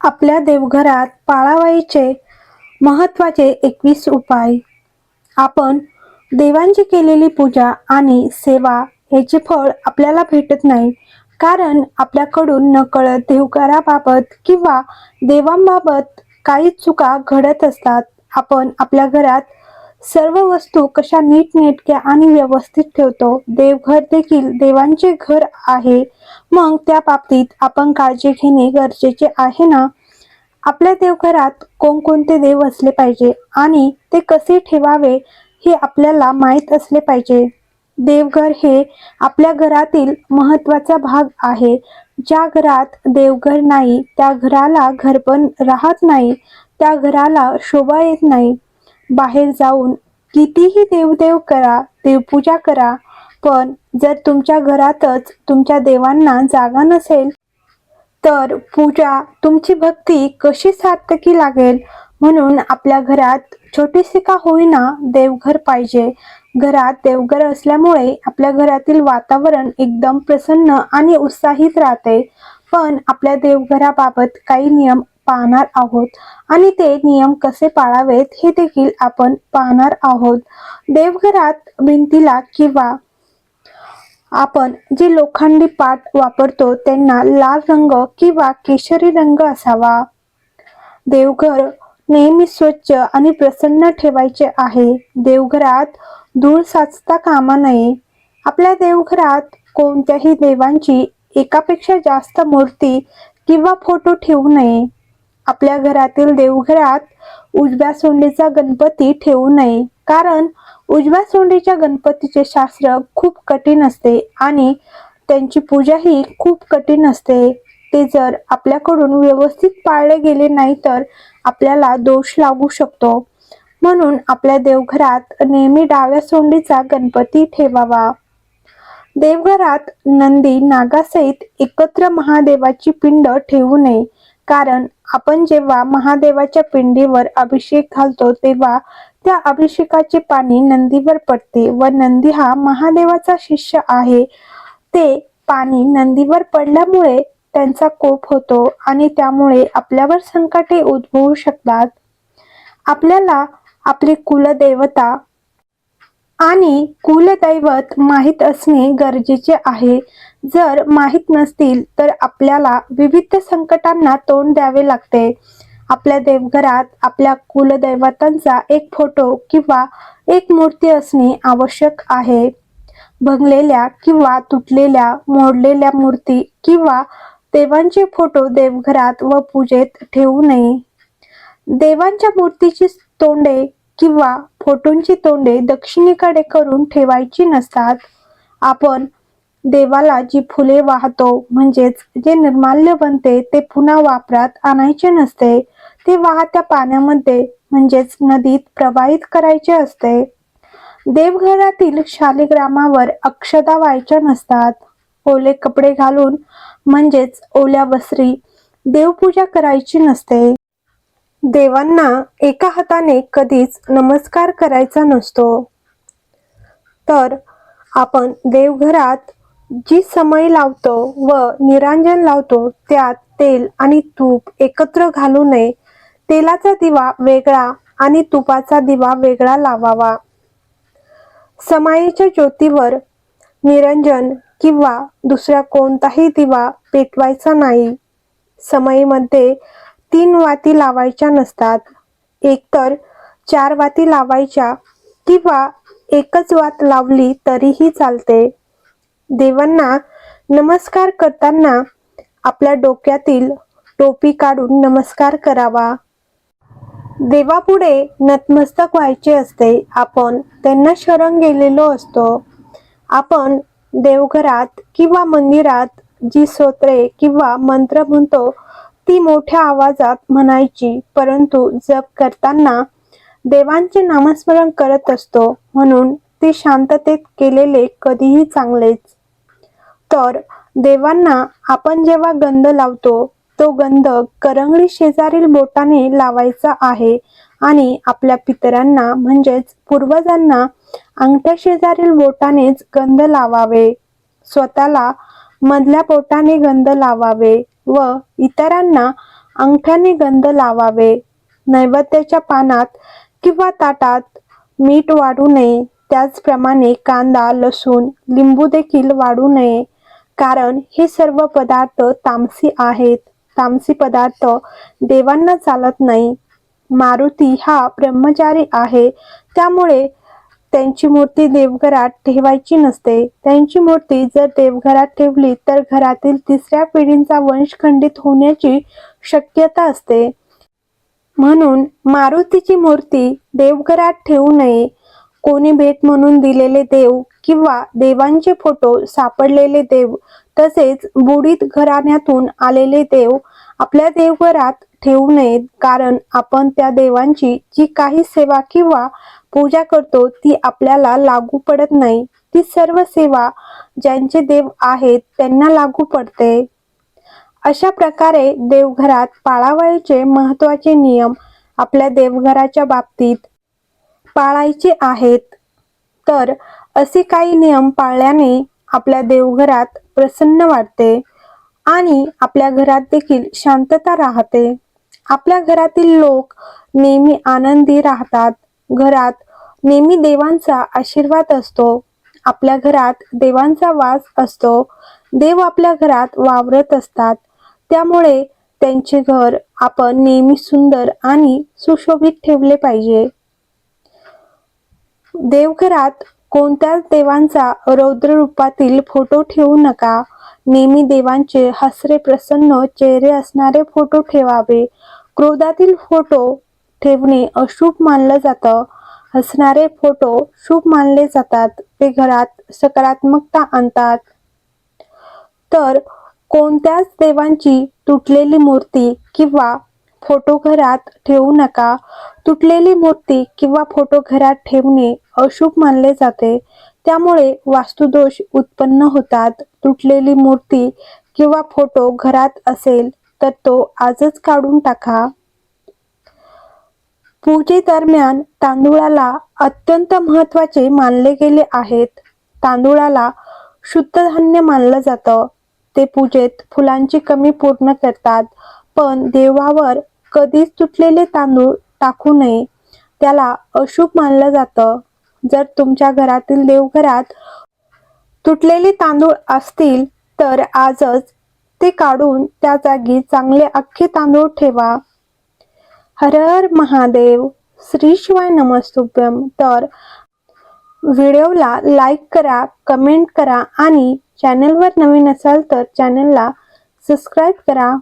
आपल्या देवघरात पाळावायचे महत्त्वाचे एकवीस उपाय. आपण देवांची केलेली पूजा आणि सेवा ह्याचे फळ आपल्याला भेटत नाही कारण आपल्याकडून नकळत देवघराबाबत किंवा देवांबाबत काही चुका घडत असतात. आपण आपल्या घरात सर्व वस्तू कशा नीटनेटक्या आणि व्यवस्थित ठेवतो देवघर देखील देवांचे घर आहे. मग त्या बाबतीत आपण काळजी घेणे गरजेचे आहे ना? आपल्या देवघरात कोणकोणते देव असले पाहिजे आणि ते कसे ठेवावे हे आपल्याला माहीत असले पाहिजे. देवघर हे आपल्या घरातील महत्त्वाचा भाग आहे. ज्या घरात देवघर नाही त्या घराला घरपण राहत नाही त्या घराला शोभा येत नाही. बाहेर जाऊन कितीही देवदेव करा देवपूजा करा पण जर तुमच्या घरातच तुमच्या देवांना जागा नसेल तर पूजा तुमची भक्ती कशी सार्थकी लागेल? म्हणून आपल्या घरात छोटीशी का होईना देवघर पाहिजे. घरात देवघर असल्यामुळे आपल्या घरातील वातावरण एकदम प्रसन्न आणि उत्साहित राहते. पण आपल्या देवघराबाबत काही नियम पाहणार आहोत आणि ते नियम कसे पाळावेत हे देखील आपण पाहणार आहोत. देवघरात भिंतीला किंवा आपण जे लोखंडी पाट वापरतो त्यांना लाल रंग किंवा केशरी रंग असावा. देवघर नेहमी स्वच्छ आणि प्रसन्न ठेवायचे आहे. देवघरात धूळ साचता कामा नये. आपल्या देवघरात कोणत्याही देवांची एकापेक्षा जास्त मूर्ती किंवा फोटो ठेवू नये. आपल्या घरातील देवघरात उजव्या सोंडीचा गणपती ठेवू नये. कारण उजव्या सोंडीच्या गणपतीचे शास्त्र खूप कठीण असते आणि त्यांची पूजा ही खूप कठीण असते. ते जर आपल्याकडून व्यवस्थित पाळले गेले नाही तर आपल्याला दोष लागू शकतो. म्हणून आपल्या देवघरात नेहमी डाव्या सोंडीचा गणपती ठेवावा. देवघरात नंदी नागासहित एकत्र महादेवाची पिंड ठेवू नये. कारण आपण जेव्हा महादेवाच्या पिंडीवर अभिषेक घालतो तेव्हा त्या अभिषेकाचे पाणी नंदीवर पडते व नंदी हा महादेवाचा शिष्य आहे. ते पाणी नंदीवर पडल्यामुळे त्यांचा कोप होतो आणि त्यामुळे आपल्यावर संकटे उद्भवू शकतात. आपल्याला आपली कुलदेवता आणि कुलदैवत माहीत असणे गरजेचे आहे. जर माहीत नसतील तर आपल्याला विविध संकटांना तोंड द्यावे लागते. आपल्या देवघरात आपल्या कुलदैवतांचा एक फोटो किंवा एक मूर्ती असणे आवश्यक आहे. भंगलेल्या किंवा तुटलेल्या मोडलेल्या मूर्ती किंवा देवांचे फोटो देवघरात व पूजेत ठेवू नये. देवांच्या मूर्तीची तोंडे किंवा फोटोंची तोंडे दक्षिणेकडे करून ठेवायची नसतात. आपण देवाला जी फुले वाहतो म्हणजेच जे निर्माल्य बनते ते पुन्हा वापरात आणायचे नसते. ते वाहत्या पाण्यामध्ये म्हणजेच नदीत प्रवाहित करायचे असते. देवघरातील शालिग्रामावर अक्षदा व्हायच्या नसतात. ओले कपडे घालून म्हणजेच ओल्या वस्त्री देवपूजा करायची नसते. देवांना एका हाताने कधीच नमस्कार करायचा नसतो. तर आपण देवघरात जी समय लावतो व निरांजन लावतो त्यात तेल आणि तूप एकत्र घालू नये. तेलाचा दिवा वेगळा आणि तुपाचा दिवा वेगळा लावावा. समाईच्या ज्योतीवर निरंजन किंवा दुसरा कोणताही दिवा पेटवायचा नाही. समईमध्ये तीन वाती लावायच्या नसतात. एकतर चार वाती लावायच्या किंवा एकच वात लावली तरीही चालते. देवांना नमस्कार करताना आपल्या डोक्यातील टोपी काढून नमस्कार करावा. देवापुढे नतमस्तक व्हायचे असते. आपण त्यांना शरण गेलेलो असतो. आपण देवघरात किंवा मंदिरात जी स्तोत्रे किंवा मंत्र म्हणतो ती मोठ्या आवाजात म्हणायची परंतु जप करताना देवांचे नामस्मरण करत असतो म्हणून ते शांततेत केलेले कधीही चांगलेच. तर देवांना आपण जेव्हा गंध लावतो तो गंध करंगळी शेजारील बोटाने लावायचा आहे आणि आपल्या पितरांना म्हणजेच पूर्वजांना अंगठ्या शेजारील बोटानेच गंध लावावे. स्वतःला मधल्या बोटाने गंध लावावे. व इतरांना अंगठ्याने गंध लावावे. नैवेद्याच्या पानात किंवा ताटात मीठ वाढू नये. त्याचप्रमाणे कांदा लसूण लिंबू देखील वाढू नये. कारण हे सर्व पदार्थ तामसी आहेत. तामसी पदार्थ देवांना चालत नाही. मारुती हा ब्रह्मचारी आहे. त्यामुळे त्यांची मूर्ती देवघरात ठेवायची नसते. त्यांची मूर्ती जर देवघरात ठेवली तर घरातील तिसऱ्या पिढींचा वंश खंडित होण्याची शक्यता असते. म्हणून मारुतीची मूर्ती देवघरात ठेवू नये. कोणी भेट म्हणून दिलेले देव किंवा देवांचे फोटो सापडलेले देव तसेच बुडीत घराण्यातून आलेले देव आपल्या देवघरात ठेवू नयेत कारण आपण त्या देवांची जी काही सेवा किंवा पूजा करतो ती आपल्याला लागू पडत नाही. ती सर्व सेवा ज्यांचे देव आहेत त्यांना लागू पडते. अशा प्रकारे देवघरात पाळावयाचे महत्त्वाचे नियम आपल्या देवघराच्या बाबतीत पाळायचे आहेत. तर असे काही नियम पाळल्याने आपल्या देवघरात प्रसन्न वाटते. आणि आपल्या घरात देखील शांतता राहते. आपल्या घरातील लोक नेहमी आनंदी राहतात. घरात नेहमी देवांचा आशीर्वाद असतो. आपल्या घरात देवांचा वास असतो. देव आपल्या घरात वावरत असतात. त्यामुळे त्यांचे घर आपण नेहमी सुंदर आणि सुशोभित ठेवले पाहिजे. देवघरात कोणत्याच देवांचा रौद्र रूपातील फोटो ठेवू नका. नेहमी देवांचे हसरे प्रसन्न चेहरे असणारे फोटो ठेवावे. क्रोधातील फोटो ठेवणे अशुभ मानलं जातं. हसणारे फोटो शुभ मानले जातात. ते घरात सकारात्मकता आणतात. तर कोणत्याच देवांची तुटलेली मूर्ती किंवा फोटो घरात ठेवू नका. तुटलेली मूर्ती किंवा फोटो घरात ठेवणे अशुभ मानले जाते. त्यामुळे वास्तुदोष उत्पन्न होतात. तुटलेली मूर्ती किंवा फोटो घरात असेल तर तो आजच काढून टाका. पूजेदरम्यान तांदूळाला अत्यंत महत्त्वाचे मानले गेले आहेत. तांदूळाला शुद्ध धान्य मानलं जातं. ते पूजेत फुलांची कमी पूर्ण करतात. पण देवावर कधीच तुटलेले तांदूळ टाकू नये. त्याला अशुभ मानलं जातं. जर तुमच्या घरातील देवघरात तुटलेले तांदूळ असतील तर आजच ते काढून त्या जागी चांगले अख्खे तांदूळ ठेवा. हर हर महादेव श्री शिवाय नमस्तुभ्यम तर व्हिडिओला लाईक करा कमेंट करा आणि चॅनलवर नवीन असाल तर चॅनलला सबस्क्राईब करा.